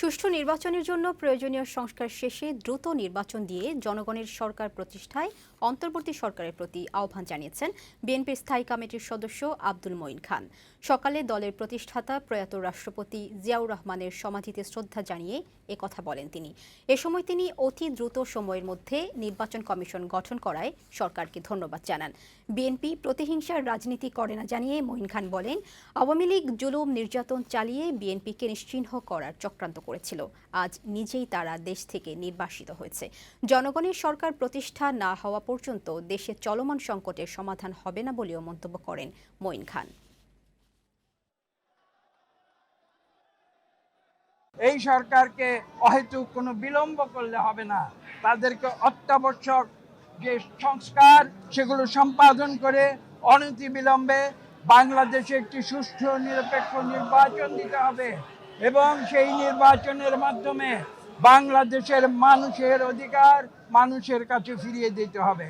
সুষ্ঠু নির্বাচনের জন্য প্রয়োজনীয় সংস্কার শেষে দ্রুত নির্বাচন দিয়ে জনগণের সরকার প্রতিষ্ঠায় অন্তর্বর্তী সরকারের প্রতি আহ্বান জানিয়েছেন বিএনপির স্থায়ী কমিটির সদস্য আব্দুল মঈন খান। সকালে দলের প্রতিষ্ঠাতা প্রয়াত রাষ্ট্রপতি জিয়াউর রহমানের সমাধিতে শ্রদ্ধা জানিয়ে কথা বলেন তিনি। এ সময় তিনি অতি দ্রুত সময়ের মধ্যে নির্বাচন কমিশন গঠন করায় সরকারকে ধন্যবাদ জানান। বিএনপি প্রতিহিংসার রাজনীতি করে না জানিয়ে মঈন খান বলেন, আওয়ামী লীগ জুলুম নির্যাতন চালিয়ে বিএনপিকে নিশ্চিহ্ন করার চক্রান্ত করেছিল। আজ নিজেই তারা দেশ থেকে নির্বাসিত হয়েছে। জনগণের সরকার প্রতিষ্ঠা না হওয়া পর্যন্ত দেশে চলমান সংকটের সমাধান হবে না বলেও মন্তব্য করেন মঈন খান। এই সরকারকে অহেতুক কোনো বিলম্ব করলে হবে না। তাদেরকে অত্যাবশ্যক যে সংস্কার, সেগুলো সম্পাদন করে অনতি বিলম্বে বাংলাদেশে একটি সুষ্ঠু নিরপেক্ষ নির্বাচন দিতে হবে। এবং সেই নির্বাচনের মাধ্যমে বাংলাদেশের মানুষের অধিকার মানুষের কাছে ফিরিয়ে দিতে হবে।